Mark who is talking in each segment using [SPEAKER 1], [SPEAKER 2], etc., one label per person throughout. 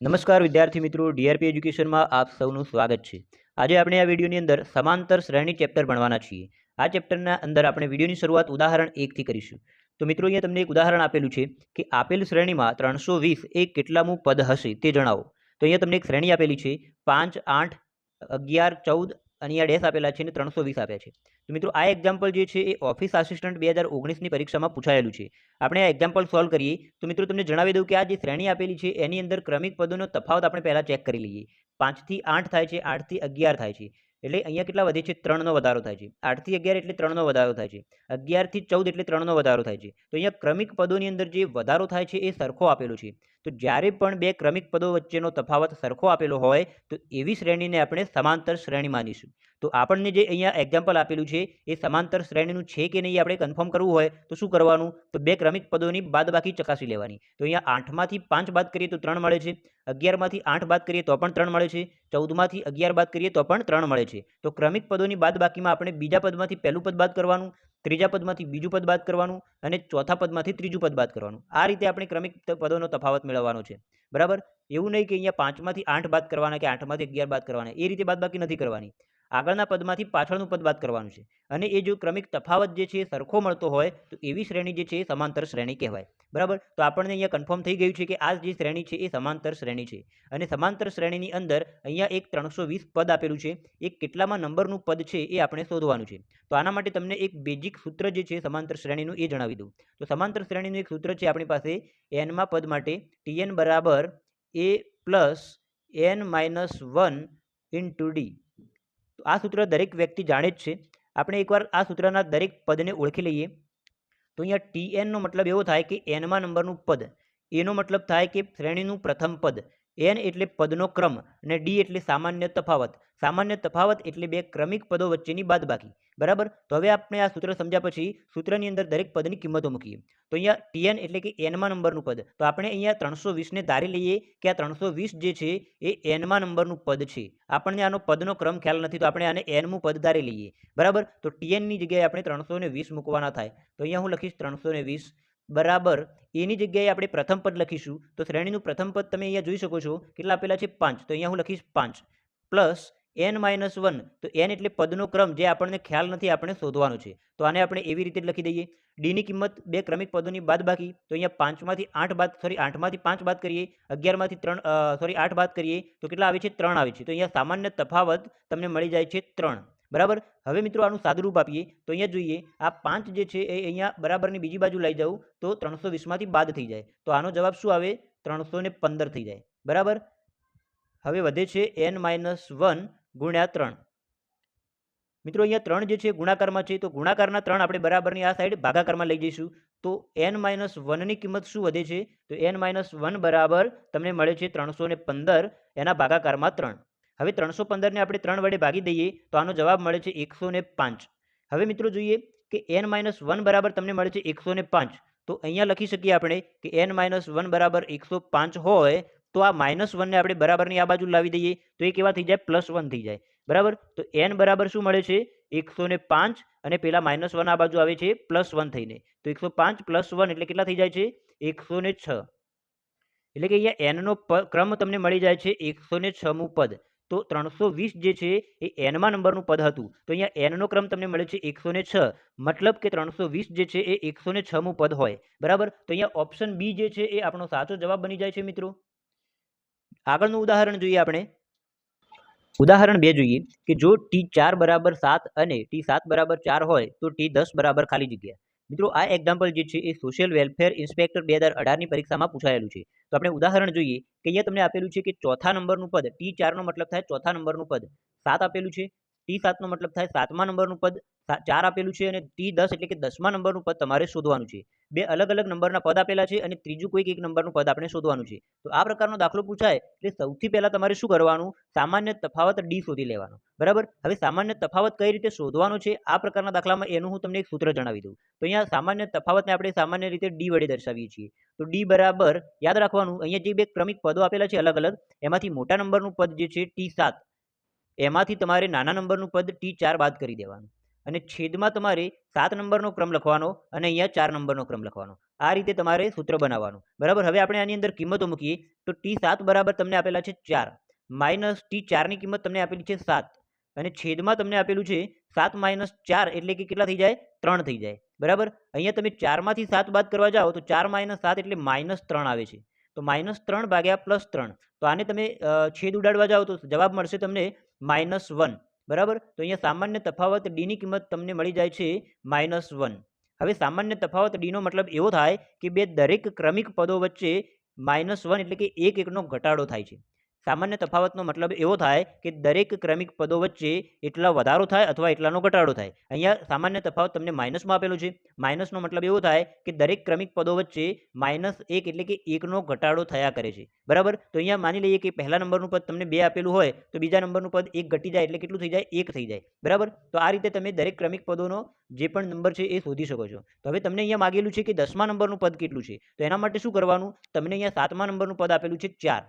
[SPEAKER 1] નમસ્કાર વિદ્યાર્થી મિત્રો, ડીઆરપી એજ્યુકેશનમાં આપ સૌનું સ્વાગત છે. આજે આપણે આ વિડીયોની અંદર સમાંતર શ્રેણી ચેપ્ટર ભણવાના છીએ. આ ચેપ્ટરના અંદર આપણે વિડીયોની શરૂઆત ઉદાહરણ એકથી કરીશું. તો મિત્રો, અહીંયા તમને એક ઉદાહરણ આપેલું છે કે આપેલ શ્રેણીમાં ત્રણસો વીસ એ કેટલામું પદ હશે તે જણાવો. તો અહીંયા તમને એક શ્રેણી આપેલી છે, પાંચ, આઠ, અગિયાર, ચૌદ અહીંયા ડેસ આપેલા છે અને ત્રણસો વીસ આપ્યા છે. તો મિત્રો, આ એક્ઝામ્પલ જે છે એ ઓફિસ આસિસ્ટન્ટ બે હજાર ઓગણીસની પરીક્ષામાં પૂછાયેલું છે. આપણે આ એક્ઝામ્પલ સોલ્વ કરીએ. તો મિત્રો, તમને જણાવી દઉં કે આ જે શ્રેણી આપેલી છે, એની અંદર ક્રમિક પદોનો તફાવત આપણે પહેલાં ચેક કરી લઈએ. પાંચથી આઠ થાય છે આઠથી અગિયાર થાય છે. એટલે અહીંયા કેટલા વધે છે? ત્રણનો વધારો થાય છે. આઠથી અગિયાર એટલે ત્રણનો વધારો થાય છે. અગિયારથી ચૌદ એટલે ત્રણનો વધારો થાય છે. તો અહીંયા ક્રમિક પદોની અંદર જે વધારો થાય છે એ સરખો આપેલો છે. તો જ્યારે પણ બે ક્રમિક પદો વચ્ચેનો તફાવત સરખો આપેલો હોય, તો એવી શ્રેણીને આપણે સમાંતર શ્રેણી માનીશું. તો આપણને જે અહીંયા એક્ઝામ્પલ આપેલું છે, એ સમાંતર શ્રેણીનું છે કે નહીં આપણે કન્ફર્મ કરવું હોય, તો શું કરવાનું? તો બે ક્રમિક પદોની બાદબાકી ચકાસી લેવાની. તો અહીંયા આઠમાંથી પાંચ બાદ કરીએ તો ત્રણ મળે છે. અગિયારમાંથી આઠ બાદ કરીએ તો પણ ત્રણ મળે છે. ચૌદમાંથી અગિયાર બાદ કરીએ તો પણ ત્રણ મળે છે. તો ક્રમિક પદોની બાદબાકીમાં આપણે બીજા પદમાંથી પહેલું પદ બાદ કરવાનું? ત્રીજા પદમાંથી બીજું પદ બાદ કરવાનું અને ચોથા પદમાંથી ત્રીજું પદ બાદ કરવાનું. આ રીતે આપણે ક્રમિક પદોનો તફાવત મેળવવાનો છે. બરાબર? એવું નહીં કે અહીંયા પાંચમાંથી આઠ બાદ કરવાના કે આઠમાંથી અગિયાર બાદ કરવાના. એ રીતે બાદબાકી નથી કરવાની. આગળના પદમાંથી પાછળનું પદ બાદ કરવાનું છે. અને એ જો ક્રમિક તફાવત જે છે સરખો મળતો હોય, તો એવી શ્રેણી જે છે એ સમાંતર શ્રેણી કહેવાય. બરાબર? તો આપણને અહીંયા કન્ફર્મ થઈ ગયું છે કે આ જે શ્રેણી છે એ સમાંતર શ્રેણી છે. અને સમાંતર શ્રેણીની અંદર અહીંયા એક ત્રણસો વીસ પદ આપેલું છે. એ કેટલામાં નંબરનું પદ છે એ આપણે શોધવાનું છે. તો આના માટે તમને એક બેઝિક સૂત્ર જે છે સમાંતર શ્રેણીનું એ જણાવી દઉં. તો સમાંતર શ્રેણીનું એક સૂત્ર છે આપણી પાસે એનમાં પદ માટે ટીએન બરાબર a plus n minus one into d તો આ સૂત્ર દરેક વ્યક્તિ જાણે જ છે. આપણે એકવાર આ સૂત્રના દરેક પદને ઓળખી લઈએ. તો અહીંયા ટી એનનો મતલબ એવો થાય કે એનમાં નંબરનું પદ. એનો મતલબ થાય કે શ્રેણીનું પ્રથમ પદ. એન એટલે પદનો ક્રમ અને ડી એટલે સામાન્ય તફાવત. સામાન્ય તફાવત એટલે બે ક્રમિક પદો વચ્ચેની બાદબાકી. બરાબર? તો હવે આપણે આ સૂત્ર સમજ્યા પછી સૂત્રની અંદર દરેક પદની કિંમતો મૂકીએ. તો અહીંયા ટીએન એટલે કે એનમાં નંબરનું પદ. તો આપણે અહીંયા ત્રણસો વીસને ધારી લઈએ કે આ ત્રણસો વીસ જે છે એ એનમાં નંબરનું પદ છે. આપણને આનો પદનો ક્રમ ખ્યાલ નથી, તો આપણે આને એનમું પદ ધારી લઈએ. બરાબર? તો ટીએનની જગ્યાએ આપણે ત્રણસો વીસ મૂકવાના થાય. તો અહીંયા હું લખીશ ત્રણસો વીસ. બરાબર? એની જગ્યાએ આપણે પ્રથમ પદ લખીશું. તો શ્રેણીનું પ્રથમ પદ તમે અહીંયા જોઈ શકો છો. કેટલા આપેલા છે? પાંચ. તો અહીંયા હું લખીશ પાંચ. Plus n minus one. તો એન એટલે પદનો ક્રમ જે આપણને ખ્યાલ નથી, આપણે શોધવાનો છે. તો આને આપણે એવી રીતે લખી દઈએ. ડીની કિંમત બે ક્રમિક પદોની બાદ બાકી. તો અહીંયા પાંચમાંથી આઠ બાદ સોરી આઠમાંથી પાંચ બાદ કરીએ. અગિયારમાંથી ત્રણ સોરી આઠ બાદ કરીએ. તો કેટલા આવે છે? ત્રણ આવે છે. તો અહીંયા સામાન્ય તફાવત તમને મળી જાય છે ત્રણ. બરાબર? હવે મિત્રો આનું સાદુરૂપ આપીએ. તો અહીંયા જોઈએ, આ પાંચ જે છે એ અહીંયા બરાબરની બીજી બાજુ લઈ જાઉં, તો ત્રણસો વીસમાંથી બાદ થઈ જાય. તો આનો જવાબ શું આવે? ત્રણસો પંદર થઈ જાય. બરાબર? હવે વધે છે એન માઇનસ વન ગુણ્યા ત્રણ. મિત્રો અહીંયા ત્રણ જે છે ગુણાકારમાં છે, તો ગુણાકારના ત્રણ આપણે બરાબરની આ સાઈડ ભાગાકારમાં લઈ જઈશું. તો એન માઇનસ વનની કિંમત શું વધે છે? તો એન માઇનસ વન બરાબર તમને મળે છે ત્રણસો પંદર, એના ભાગાકારમાં ત્રણ. હવે ત્રણસો પંદરને આપણે ત્રણ વડે ભાગી દઈએ તો આનો જવાબ મળે છે એકસો પાંચ. હવે મિત્રો જોઈએ કે એન માઇનસ વન બરાબર તમને મળે છે એકસો પાંચ. તો અહીંયા લખી શકીએ આપણે કે એન માઇનસ વન બરાબર એકસો પાંચ હોય તો આ માઇનસ વનને આપણે બરાબરની આ બાજુ લાવી દઈએ તો એ કેવા થઈ જાય? પ્લસ વન થઈ જાય. બરાબર? તો એન બરાબર શું મળે છે? એકસો પાંચ અને પેલા માઇનસ વન આ બાજુ આવે છે પ્લસ વન થઈને. તો એકસો પાંચ પ્લસ વન એટલે કેટલા થઈ જાય છે? એકસો છ. એટલે કે અહીંયા એનનો ક્રમ તમને મળી જાય છે એકસો છમું પદ. તો ત્રણસો વીસ જે છે એ એનમાં નંબરનું પદ હતું. તો અહીંયા એનનો ક્રમ તમને મળે છે એકસો છ. મતલબ કે ત્રણસો વીસ જે છે એ એકસો ને છમું પદ હોય. બરાબર? તો અહીંયા ઓપ્શન બી જે છે એ આપણો સાચો જવાબ બની જાય છે મિત્રો. આગળનું ઉદાહરણ જોઈએ આપણે. ઉદાહરણ બે જોઈએ કે જો ટી ચાર બરાબર સાત અને ટી સાત બરાબર ચાર હોય તો ટી દસ બરાબર ખાલી જગ્યા. મિત્રો, આ એક્ઝામ્પલ જે છે એ સોશિયલ વેલફેર ઇન્સ્પેક્ટર બે હજાર અઢારની પરીક્ષામાં પૂછાયેલું છે. તો આપણે ઉદાહરણ જોઈએ કે અહીંયા તમને આપેલું છે કે ચોથા નંબરનું પદ ટી ચારનો મતલબ થાય ચોથા નંબરનું પદ, સાત આપેલું છે. ટી સાતનો મતલબ થાય સાતમા નંબરનું પદ ચાર આપેલું છે અને ટી દસ એટલે કે દસમા નંબરનું પદ તમારે શોધવાનું છે. બે અલગ અલગ નંબરના પદ આપેલા છે અને ત્રીજું કોઈક એક નંબરનું પદ આપણે શોધવાનું છે. તો આ પ્રકારનો દાખલો પૂછાય એટલે સૌથી પહેલાં તમારે શું કરવાનું? સામાન્ય તફાવત ડી શોધી લેવાનો. બરાબર? હવે સામાન્ય તફાવત કઈ રીતે શોધવાનો છે? આ પ્રકારના દાખલામાં એનું હું તમને એક સૂત્ર જણાવી દઉં. તો અહીંયા સામાન્ય તફાવતને આપણે સામાન્ય રીતે ડી વડે દર્શાવીએ છીએ. તો ડી બરાબર, યાદ રાખવાનું, અહીંયા જે બે ક્રમિક પદો આપેલા છે અલગ અલગ, એમાંથી મોટા નંબરનું પદ જે છે ટી સાત. એમાંથી તમારે નાના નંબરનું પદ ટી ચાર બાદ કરી દેવાનું. અને છેદમાં તમારે સાત નંબરનો ક્રમ લખવાનો અને અહીંયા ચાર નંબરનો ક્રમ લખવાનો. આ રીતે તમારે સૂત્ર બનાવવાનું. બરાબર? હવે આપણે આની અંદર કિંમતો મૂકીએ. તો ટી સાત બરાબર તમને આપેલા છે ચાર. માઇનસ ટી ચારની કિંમત તમને આપેલી છે સાત. અને છેદમાં તમને આપેલું છે સાત માઇનસ ચાર એટલે કે કેટલા થઈ જાય? ત્રણ થઈ જાય. બરાબર? અહીંયા તમે ચારમાંથી સાત બાદ કરવા જાઓ તો ચાર માઇનસ સાત એટલે માઇનસ ત્રણ આવે છે. તો માઇનસ ત્રણ ભાગ્યા પ્લસ ત્રણ. તો આને તમે છેદ ઉડાડવા જાઓ તો જવાબ મળશે તમને માઇનસ વન. બરાબર? તો અહીંયા સામાન્ય તફાવત ડીની કિંમત તમને મળી જાય છે માઇનસ વન. હવે સામાન્ય તફાવત ડીનો મતલબ એવો થાય કે બે દરેક ક્રમિક પદો વચ્ચે માઇનસ વન એટલે કે એક એકનો ઘટાડો થાય છે. સામાન્ય તફાવતનો મતલબ એવો થાય કે દરેક ક્રમિક પદો વચ્ચે એટલા વધારો થાય અથવા એટલાનો ઘટાડો થાય. અહીંયા સામાન્ય તફાવત તમને માઇનસમાં આપેલો છે. માઇનસનો મતલબ એવો થાય કે દરેક ક્રમિક પદો વચ્ચે માઇનસ એક એટલે કે એકનો ઘટાડો થયા કરે છે. બરાબર? તો અહીંયા માની લઈએ કે પહેલા નંબરનું પદ તમને બે આપેલું હોય, તો બીજા નંબરનું પદ એક ઘટી જાય એટલે કેટલું થઈ જાય? એક થઈ જાય. બરાબર? તો આ રીતે તમે દરેક ક્રમિક પદોનો જે પણ નંબર છે એ શોધી શકો છો. તો હવે તમને અહીંયા માગેલું છે કે દસમા નંબરનું પદ કેટલું છે? તો એના માટે શું કરવાનું? તમને અહીંયા સાતમા નંબરનું પદ આપેલું છે ચાર.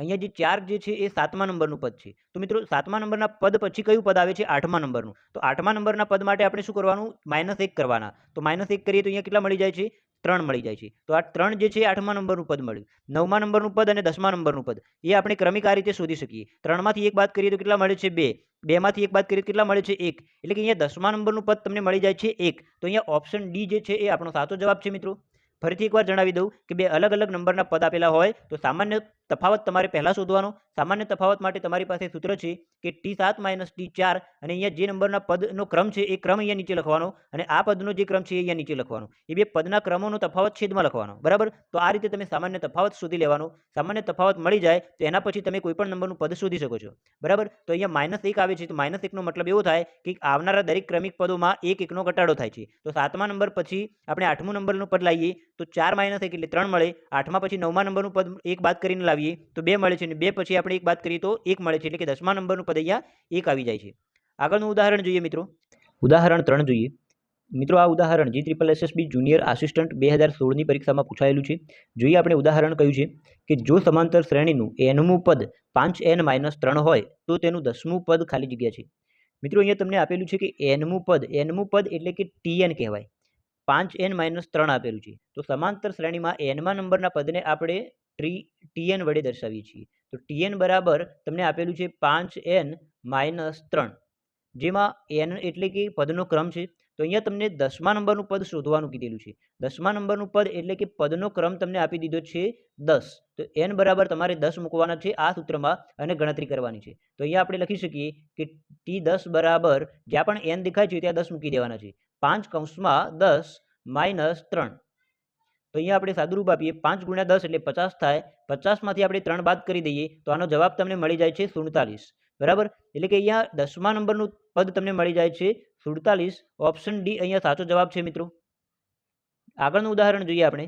[SPEAKER 1] અહીંયા જે ચાર જે છે એ સાતમા નંબરનું પદ છે. તો મિત્રો સાતમા નંબરના પદ પછી કયું પદ આવે છે? આઠમા નંબરનું. તો આઠમા નંબરના પદ માટે આપણે શું કરવાનું? માઇનસ એક કરવાના. તો માઇનસ એક કરીએ તો અહીંયા કેટલા મળી જાય છે? ત્રણ મળી જાય છે. તો આ ત્રણ જે છે આઠમા નંબરનું પદ મળ્યું. નવમા નંબરનું પદ અને દસમા નંબરનું પદ. એ આપણે ક્રમિક આ રીતે શોધી શકીએ. ત્રણમાંથી એક બાદ કરીએ તો કેટલા મળે છે? બે. બેમાંથી એક બાદ કરીએ કેટલા મળે છે? એક. એટલે કે અહીંયા દસમા નંબરનું પદ તમને મળી જાય છે એક. તો અહીંયા ઓપ્શન ડી જે છે એ આપણો સાચો જવાબ છે મિત્રો. ફરીથી એકવાર જણાવી દઉં કે બે અલગ અલગ નંબરના પદ આપેલા હોય તો સામાન્ય તફાવત તમારે પહેલાં શોધવાનો. સામાન્ય તફાવત માટે તમારી પાસે સૂત્ર છે કે ટી સાત માઇનસ ટી ચાર અને અહીંયા જે નંબરના પદનો ક્રમ છે એ ક્રમ અહીંયા નીચે લખવાનો અને આ પદનો જે ક્રમ છે એ અહીંયા નીચે લખવાનો. એ બે પદના ક્રમોનો તફાવત છેદમાં લખવાનો. બરાબર? તો આ રીતે તમે સામાન્ય તફાવત શોધી લેવાનો. સામાન્ય તફાવત મળી જાય તો એના પછી તમે કોઈ પણ નંબરનું પદ શોધી શકો છો. બરાબર? તો અહીંયા માઇનસ એક આવે છે તો માઇનસ એકનો મતલબ એવો થાય કે આવનારા દરેક ક્રમિક પદોમાં એક એકનો ઘટાડો થાય છે. તો સાતમા નંબર પછી આપણે આઠમું નંબરનું પદ લાવીએ તો ચાર માઇનસ એક એટલે ત્રણ મળે. આઠમા પછી નવમા નંબરનું પદ એક બાદ કરીને લાવીએ તો બે મળે છે અને બે પછી આપણે એક વાત કરીએ તો એક મળે છે એટલે કે દસમા નંબરનું પદ અહીંયા એક આવી જાય છે. આગળનું ઉદાહરણ જોઈએ મિત્રો. ઉદાહરણ ત્રણ જોઈએ. મિત્રો, આ ઉદાહરણ G triple SSB junior assistant બે હજાર સોળની પરીક્ષામાં પૂછાયેલું છે. જોઈએ આપણે ઉદાહરણ કયું છે કે જો સમાંતર શ્રેણીનું એનમું પદ પાંચ એન માઇનસ ત્રણ હોય, તો તેનું દસમું પદ ખાલી જગ્યા છે. મિત્રો, અહીંયા તમને આપેલું છે કે એનમું પદ એનમું પદ એટલે કે ટીએન કહેવાય. પાંચ એન માઇનસ ત્રણ આપેલું છે. તો સમાંતર શ્રેણીમાં એનમાં નંબરના પદને આપણે ટ્રી, ટીએન વડે દર્શાવીએ છીએ. તો ટીએન બરાબર તમને આપેલું છે પાંચ એન માઇનસ ત્રણ. જેમાં એન એટલે કે પદનો ક્રમ છે. તો અહીંયા તમને દસમા નંબરનું પદ શોધવાનું કીધેલું છે. દસમા નંબરનું પદ એટલે કે પદનો ક્રમ તમને આપી દીધો છે દસ. તો એન બરાબર તમારે દસ મૂકવાના છે આ સૂત્રમાં અને ગણતરી કરવાની છે. તો અહીંયા આપણે લખી શકીએ કે ટી દસ બરાબર જ્યાં પણ એન દેખાય છે ત્યાં દસ મૂકી દેવાના છે. પાંચ કૌંસમાં દસ માઇનસ ત્રણ. તો અહીંયા આપણે સાદુરૂપ આપીએ. પાંચ ગુણ્યા દસ એટલે પચાસ થાય. પચાસમાંથી આપણે ત્રણ બાદ કરી દઈએ તો આનો જવાબ તમને મળી જાય છે સુડતાલીસ. બરાબર? એટલે કે અહીંયા દસમા નંબરનું પદ તમને મળી જાય છે સુડતાલીસ. ઓપ્શન ડી અહીંયા સાચો જવાબ છે મિત્રો. આગળનું ઉદાહરણ જોઈએ આપણે.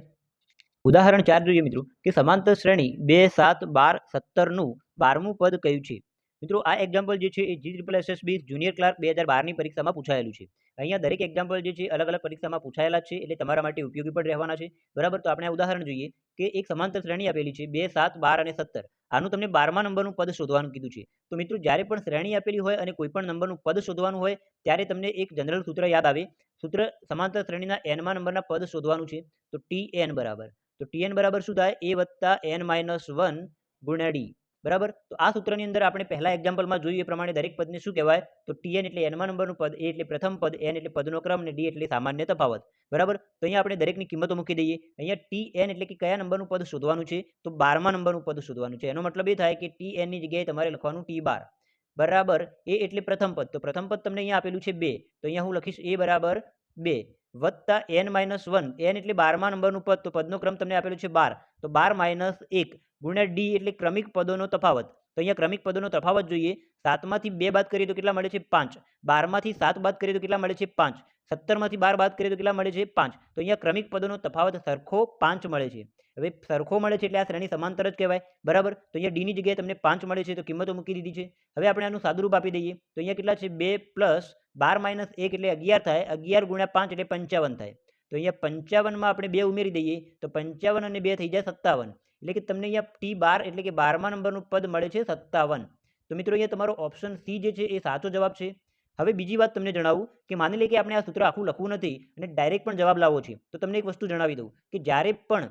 [SPEAKER 1] ઉદાહરણ ચાર જોઈએ મિત્રો, કે સમાંતર શ્રેણી બે સાત બાર સત્તરનું બારમું પદ કયું છે? મિત્રો, આ એક્ઝામ્પલ જે છે એ G triple SSB junior clerk બે હજાર બારની પરીક્ષામાં પૂછાયેલું છે. અહીંયા દરેક એક્ઝામ્પલ જે છે અલગ અલગ પરીક્ષામાં પૂછાયેલા છે એટલે તમારા માટે ઉપયોગી પણ રહેવાના છે. બરાબર? તો આપણે ઉદાહરણ જોઈએ કે એક સમાંતર શ્રેણી આપેલી છે, બે, સાત, બાર અને સત્તર. આનું તમને બારમા નંબરનું પદ શોધવાનું કીધું છે. તો મિત્રો, જ્યારે પણ શ્રેણી આપેલી હોય અને કોઈ પણ નંબરનું પદ શોધવાનું હોય, ત્યારે તમને એક જનરલ સૂત્ર યાદ આવે. સૂત્ર સમાંતર શ્રેણીના એનમાં નંબરના પદ શોધવાનું છે. તો ટી એન બરાબર. તો ટી એન બરાબર શું થાય? એ વત્તા એન માઇનસ વન ગુણ્યા ડી બરાબર? તો આ સૂત્રની અંદર આપણે પહેલા એક્ઝામ્પલમાં જોયું એ પ્રમાણે દરેક પદને શું કહેવાય? તો ટી એન એટલે એનમાં નંબરનું પદ એ એટલે પ્રથમ પદ એન એટલે પદનો ક્રમ અને ડી એટલે સામાન્ય તફાવત. બરાબર? તો અહીંયા આપણે દરેકની કિંમતો મૂકી દઈએ. અહીંયા ટી એન એટલે કે કયા નંબરનું પદ શોધવાનું છે? તો બારમા નંબરનું પદ શોધવાનું છે. એનો મતલબ એ થાય કે ટી એનની જગ્યાએ તમારે લખવાનું ટી બાર. બરાબર? એ એટલે પ્રથમ પદ. તો પ્રથમ પદ તમને અહીંયા આપેલું છે બે. તો અહીંયા હું લખીશ એ બરાબર બે. વત્તા એન માઇનસ વન. એન એટલે બારમા નંબરનું પદ. તો પદનો ક્રમ તમને આપેલો છે બાર. તો બાર માઇનસ એક ગુણ્યા ડી એટલે ક્રમિક પદોનો તફાવત. તો અહીંયા ક્રમિક પદોનો તફાવત જોઈએ. સાતમાંથી બે બાદ કરીએ તો કેટલા મળે છે? પાંચ. બારમાંથી સાત બાદ કરીએ તો કેટલા મળે છે? પાંચ. સત્તરમાંથી બાર બાદ કરીએ તો કેટલા મળે છે? પાંચ. તો અહીંયા ક્રમિક પદોનો તફાવત સરખો પાંચ મળે છે. હવે સરખો મળે છે એટલે આ શ્રેણી સમાંતર જ કહેવાય. બરાબર? તો અહીંયા ડીની જગ્યાએ તમને પાંચ મળે છે તો કિંમતો મૂકી દીધી છે. હવે આપણે આનું સાદુરૂપ આપી દઈએ. તો અહીંયા કેટલા છે? બે પ્લસ બાર માઇનસ એક એટલે અગિયાર થાય. અગિયાર ગુણ્યા પાંચ એટલે પંચાવન થાય. તો અહીંયા પંચાવનમાં આપણે બે ઉમેરી દઈએ તો પંચાવન અને બે થઈ જાય સત્તાવન. એટલે કે તમને અહીંયા ટી બાર એટલે કે બારમા નંબરનું પદ મળે છે સત્તાવન. તો મિત્રો અહીંયા તમારો ઓપ્શન સી જે છે એ સાચો જવાબ છે. હવે બીજી વાત તમને જણાવું કે માની લઈએ કે આપણે આ સૂત્ર આખું લખવું નથી અને ડાયરેક્ટ પણ જવાબ લાવવો છે. તો તમને એક વસ્તુ જણાવી દઉં કે જ્યારે પણ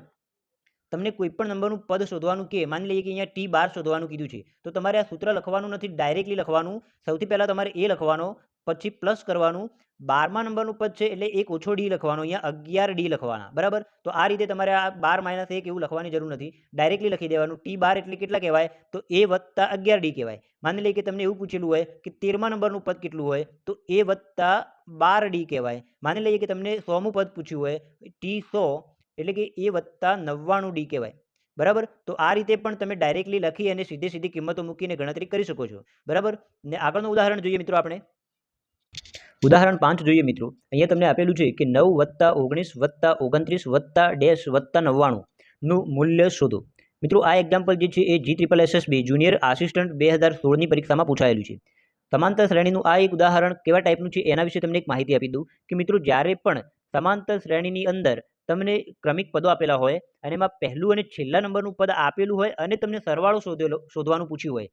[SPEAKER 1] તમને કોઈ પણ નંબરનું પદ શોધવાનું કે, માની લઈએ કે અહીંયા ટી બાર શોધવાનું કીધું છે, તો તમારે આ સૂત્ર લખવાનું નથી ડાયરેક્ટલી લખવાનું. સૌથી પહેલાં તમારે એ લખવાનો પછી પ્લસ કરવાનું બારમા નંબરનું પદ છે એટલે એક ઓછો ડી લખવાનો, અહીંયા અગિયાર ડી લખવાના, બરાબર? તો આ રીતે તમારે આ બાર માઇનસ એક એવું લખવાની જરૂર નથી. ડાયરેક્ટલી લખી દેવાનું ટી બાર એટલે કેટલા કહેવાય? તો એ વત્તા અગિયાર ડી કહેવાય. માની લઈએ કે તમને એવું પૂછેલું હોય કે તેરમા નંબરનું પદ કેટલું હોય? તો એ વત્તા બાર ડી કહેવાય. માની લઈએ કે તમને સોમું પદ પૂછ્યું હોય ટી સો એટલે કે એ વત્તા નવ્વાણું ડી કહેવાય. બરાબર? તો આ રીતે પણ તમે ડાયરેક્ટલી લખી અને સીધી સીધી કિંમતો મૂકીને ગણતરી કરી શકો છો. બરાબર? ને આગળનું ઉદાહરણ જોઈએ મિત્રો આપણે. ઉદાહરણ પાંચ જોઈએ મિત્રો. અહીંયા તમને આપેલું છે કે નવ વત્તા ઓગણીસ વત્તા ઓગણત્રીસ વત્તા ડેશ વત્તા નવ્વાણુંનું મૂલ્ય શોધો. મિત્રો, આ એક્ઝામ્પલ જે છે એ G triple SSB junior assistant બે હજાર સોળની પરીક્ષામાં પૂછાયેલું છે. સમાંતર શ્રેણીનું આ એક ઉદાહરણ કેવા ટાઈપનું છે એના વિશે તમને એક માહિતી આપી દઉં કે મિત્રો, જ્યારે પણ સમાંતર શ્રેણીની અંદર તમને ક્રમિક પદો આપેલા હોય અને એમાં પહેલું અને છેલ્લા નંબરનું પદ આપેલું હોય અને તમને સરવાળો શોધેલો, શોધવાનું પૂછ્યું હોય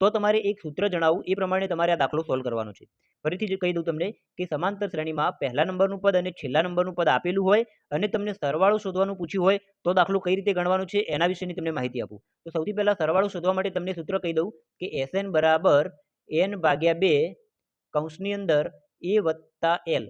[SPEAKER 1] તો તમારે એક સૂત્ર જણાવું, એ પ્રમાણે તમારે આ દાખલો સોલ્વ કરવાનો છે. ફરીથી જે કહી દઉં તમને કે સમાંતર શ્રેણીમાં પહેલા નંબરનું પદ અને છેલ્લા નંબરનું પદ આપેલું હોય અને તમને સરવાળો શોધવાનું પૂછ્યું હોય, તો દાખલો કઈ રીતે ગણવાનો છે એના વિશેની તમને માહિતી આપું. તો સૌથી પહેલાં સરવાળો શોધવા માટે તમને સૂત્ર કહી દઉં કે એસએન બરાબર એન ભાગ્યા બે કૌંસની અંદર એ વત્તા એલ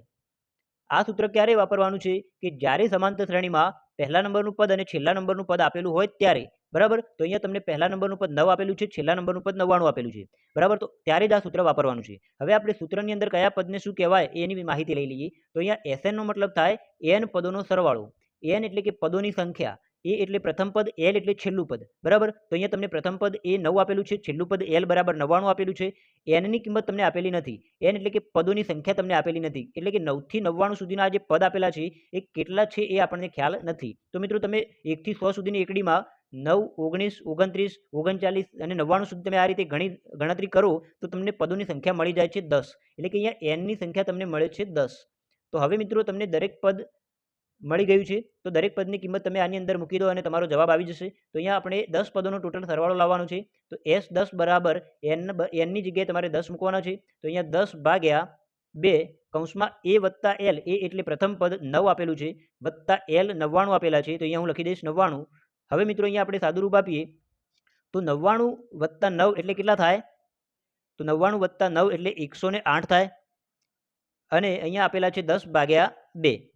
[SPEAKER 1] આ સૂત્ર ક્યારે વાપરવાનું છે? કે જ્યારે સમાંતર શ્રેણીમાં પહેલા નંબરનું પદ અને છેલ્લા નંબરનું પદ આપેલું હોય ત્યારે. બરાબર? તો અહીંયા તમને પહેલા નંબરનું પદ નવ આપેલું છે, છેલ્લા નંબરનું પદ નવ્વાણું આપેલું છે. બરાબર? તો ત્યારે જ આ સૂત્ર વાપરવાનું છે. હવે આપણે સૂત્રની અંદર કયા પદને શું કહેવાય એની માહિતી લઈ લઈએ. તો અહીંયા એસએનનો મતલબ થાય એન પદોનો સરવાળો. એન એટલે કે પદોની સંખ્યા. એ એટલે પ્રથમ પદ એલ એટલે છેલ્લું પદ. બરાબર? તો અહીંયા તમને પ્રથમ પદ એ નવ આપેલું છે, છેલ્લું પદ એલ બરાબર નવ્વાણું આપેલું છે. એનની કિંમત તમને આપેલી નથી. એન એટલે કે પદોની સંખ્યા તમને આપેલી નથી. એટલે કે નવથી નવ્વાણું સુધીના જે પદ આપેલા છે, એ કેટલા છે એ આપણને ખ્યાલ નથી. તો મિત્રો તમે એકથી સો સુધીની એકડીમાં નવ, ઓગણીસ, ઓગણત્રીસ, ઓગણચાલીસ અને નવ્વાણું સુધી તમે આ રીતે ગણી, ગણતરી કરો, તો તમને પદોની સંખ્યા મળી જાય છે દસ. એટલે કે અહીંયા એનની સંખ્યા તમને મળે છે દસ. તો હવે મિત્રો તમને દરેક પદ મળી ગયું છે, તો દરેક પદની કિંમત તમે આની અંદર મૂકી દો અને તમારો જવાબ આવી જશે. તો અહીંયા આપણે દસ પદોનો ટોટલ સરવાળો લાવવાનો છે. તો એસ દસ બરાબર એન એનની જગ્યાએ તમારે દસ મૂકવાના છે. તો અહીંયા દસ ભાગ્યા બે કૌંસમાં એ વત્તા એલ એ એટલે પ્રથમ પદ નવ આપેલું છે, વત્તા એલ નવ્વાણું આપેલા છે. તો અહીંયા હું લખી દઈશ નવ્વાણું. હવે મિત્રો અહીંયા આપણે સાદુરૂપ આપીએ. તો નવ્વાણું વત્તા નવ એટલે કેટલા થાય? તો નવ્વાણું વત્તા નવ એટલે એકસો આઠ થાય. અને અહીંયા આપેલા છે દસ ભાગ્યા બે.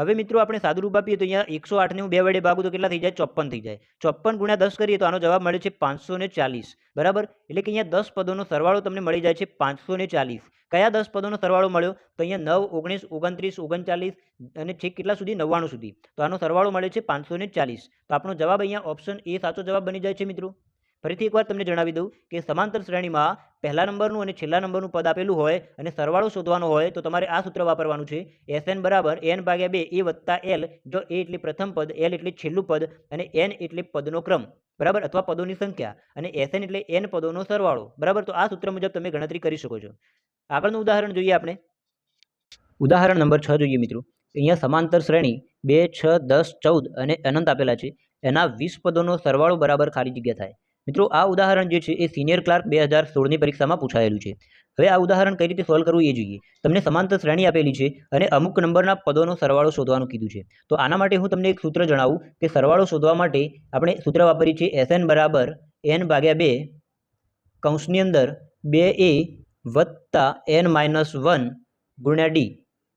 [SPEAKER 1] હવે મિત્રો આપણે સાદુરૂપ આપીએ તો અહીંયા એકસો આઠને હું બે વડે ભાગું તો કેટલા થઈ જાય? ચોપ્પન થઈ જાય. ચોપ્પન ગુણ્યા દસ કરીએ તો આનો જવાબ મળે છે પાંચસો ચાલીસ. બરાબર? એટલે કે અહીંયા દસ પદોનો સરવાળો તમને મળી જાય છે પાંચસો ચાલીસ. કયા દસ પદોનો સરવાળો મળ્યો? તો અહીંયા નવ, ઓગણીસ, ઓગણત્રીસ, ઓગણચાલીસ અને છેક કેટલા સુધી? નવ્વાણું સુધી. તો આનો સરવાળો મળે છે પાંચસો ચાલીસ. તો આપણો જવાબ અહીંયા ઓપ્શન એ સાચો જવાબ બની જાય છે મિત્રો. ફરીથી એકવાર તમને જણાવી દઉં કે સમાંતર શ્રેણીમાં પહેલા નંબરનું અને છેલ્લા નંબરનું પદ આપેલું હોય અને સરવાળો શોધવાનો હોય તો તમારે આ સૂત્ર વાપરવાનું છે. એસ એન બરાબર એન ભાગ્યા બે એ વત્તા એલ જો એ એટલે પ્રથમ પદ એલ એટલે છેલ્લું પદ અને એન એટલે પદનો ક્રમ. બરાબર? અથવા પદોની સંખ્યા અને એસ એન એટલે એન પદોનો સરવાળો. બરાબર? તો આ સૂત્ર મુજબ તમે ગણતરી કરી શકો છો. આગળનું ઉદાહરણ જોઈએ આપણે. ઉદાહરણ નંબર છ જોઈએ મિત્રો. અહીંયા સમાંતર શ્રેણી બે, છ, દસ, ચૌદ અને અનંત આપેલા છે. એના વીસ પદોનો સરવાળો બરાબર ખાલી જગ્યા થાય. મિત્રો, આ ઉદાહરણ જે છે એ સિનિયર ક્લાર્ક બે હજાર સોળની પરીક્ષામાં પૂછાયેલું છે. હવે આ ઉદાહરણ કઈ રીતે સોલ્વ કરવું એ જોઈએ. તમને સમાંતર શ્રેણી આપેલી છે અને અમુક નંબરના પદોનો સરવાળો શોધવાનું કીધું છે. તો આના માટે હું તમને એક સૂત્ર જણાવું કે સરવાળો શોધવા માટે આપણે સૂત્ર વાપરીએ છીએ એસ એન બરાબર એન ભાગ્યા બે કૌંસની અંદર બે એ વત્તા એન માઇનસ વન ગુણ્યા ડી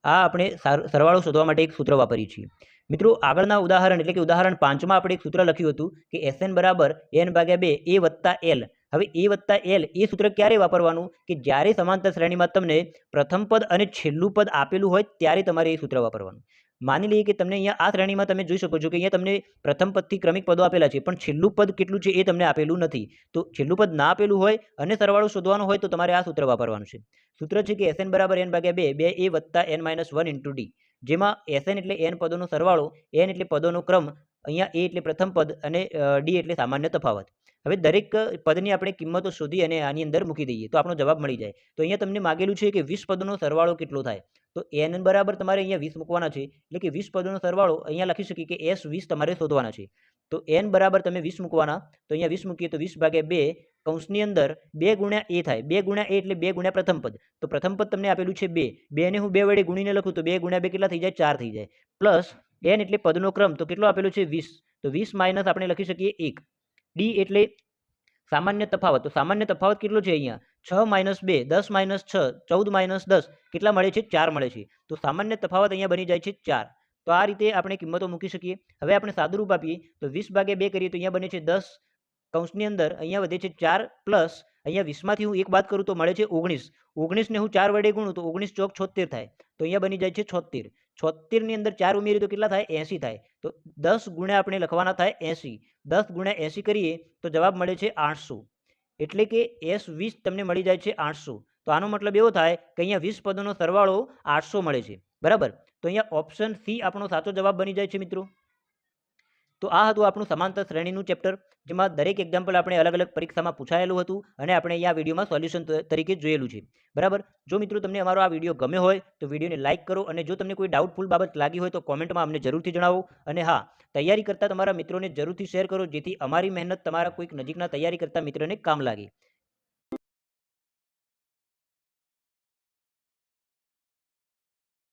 [SPEAKER 1] આ આપણે સરવાળો શોધવા માટે એક સૂત્ર વાપરીએ છીએ. મિત્રો આગળના ઉદાહરણ એટલે કે ઉદાહરણ પાંચમાં આપણે એક સૂત્ર લખ્યું હતું કે એસએન બરાબર એન ભાગ્યા બે એ વત્તા એલ હવે એ વત્તા એલ એ સૂત્ર ક્યારે વાપરવાનું? કે જ્યારે સમાંતર શ્રેણીમાં તમને પ્રથમ પદ અને છેલ્લું પદ આપેલું હોય ત્યારે તમારે એ સૂત્ર વાપરવાનું. માની લઈએ કે તમને અહીંયા આ શ્રેણીમાં તમે જોઈ શકો છો કે અહીંયા તમને પ્રથમ પદથી ક્રમિક પદો આપેલા છે, પણ છેલ્લું પદ કેટલું છે એ તમને આપેલું નથી. તો છેલ્લું પદ ના આપેલું હોય અને સરવાળો શોધવાનો હોય તો તમારે આ સૂત્ર વાપરવાનું છે. સૂત્ર છે કે એસએન બરાબર એન ભાગ્યા બે બે એ વત્તા N minus one into D જેમાં એસએન એટલે એન પદોનો સરવાળો એન એટલે પદોનો ક્રમ, અહીંયા એ એટલે પ્રથમ પદ અને ડી એટલે સામાન્ય તફાવત. હવે દરેક પદની આપણે કિંમતો શોધી અને આની અંદર મૂકી દઈએ તો આપણો જવાબ મળી જાય. તો અહીંયા તમને માગેલું છે કે વીસ પદોનો સરવાળો કેટલો થાય? તો એન બરાબર તમારે અહીંયા વીસ મૂકવાના છે. એટલે કે વીસ પદોનો સરવાળો અહીંયા લખી શકીએ કે એસ વીસ તમારે શોધવાના છે. તો એન બરાબર તમે વીસ મૂકવાના, તો અહીંયા વીસ મૂકીએ તો વીસ ભાગ્યા બે કૌંસની અંદર બે ગુણ્યા એ થાય. બે ગુણ્યા એ એટલે બે ગુણ્યા પ્રથમ પદ. તો પ્રથમ પદ તમને આપેલું છે બે. બેને હું બે વડે ગુણીને લખું તો બે ગુણ્યા બે કેટલા થઈ જાય? ચાર થઈ જાય. પ્લસ એન એટલે પદનો ક્રમ તો કેટલો આપેલો છે? વીસ. તો વીસ માઇનસ આપણે લખી શકીએ એક. ડી એટલે સામાન્ય તફાવત. તો સામાન્ય તફાવત કેટલો છે અહીંયા? છ માઇનસ બે, દસ માઇનસ છ, ચૌદ માઇનસ દસ. કેટલા મળે છે? ચાર મળે છે. તો સામાન્ય તફાવત અહીંયા બની જાય છે ચાર. તો આ રીતે આપણે કિંમતો મૂકી શકીએ. હવે આપણે સાદુરૂપ આપીએ. તો વીસ ભાગે બે કરીએ તો અહીંયા બને છે દસ. કૌંસની અંદર અહીંયા વધે છે ચાર પ્લસ. અહીંયા વીસમાંથી હું એક બાદ કરું તો મળે છે ઓગણીસ. ઓગણીસને હું ચાર વડે ગુણું તો ઓગણીસ ચોક છોતેર થાય. તો અહીંયા બની જાય છે છોતેર. છોતેરની અંદર ચાર ઉમેરી તો કેટલા થાય? એંસી થાય. તો દસ ગુણ્યા આપણે લખવાના થાય એંસી. દસ ગુણ્યા એંસી કરીએ તો જવાબ મળે છે આઠસો. એટલે કે એસ વીસ તમને મળી જાય છે આઠસો. તો આનો મતલબ એવો થાય કે અહીંયા વીસ પદોનો સરવાળો આઠસો મળે છે. બરાબર? તો અહીંયા ઓપ્શન સી આપણો સાચો જવાબ બની જાય છે મિત્રો. તો આ હતું આપણું સમાંતર શ્રેણીનું ચેપ્ટર જેમાં દરેક એક્ઝામ્પલ આપણે અલગ અલગ પરીક્ષામાં પૂછાયેલું હતું અને આપણે અહીંયા વિડીયોમાં સોલ્યુશન તરીકે જોયેલું છે. બરાબર? જો મિત્રો તમને અમારો આ વીડિયો ગમે હોય, તો વિડીયોને લાઇક કરો અને જો તમને કોઈ ડાઉટફુલ બાબત લાગી હોય તો કોમેન્ટમાં અમને જરૂરથી જણાવો. અને હા, તૈયારી કરતા તમારા મિત્રોને જરૂરથી શેર કરો, જેથી અમારી મહેનત તમારા કોઈક નજીકના તૈયારી કરતા મિત્રને કામ લાગે.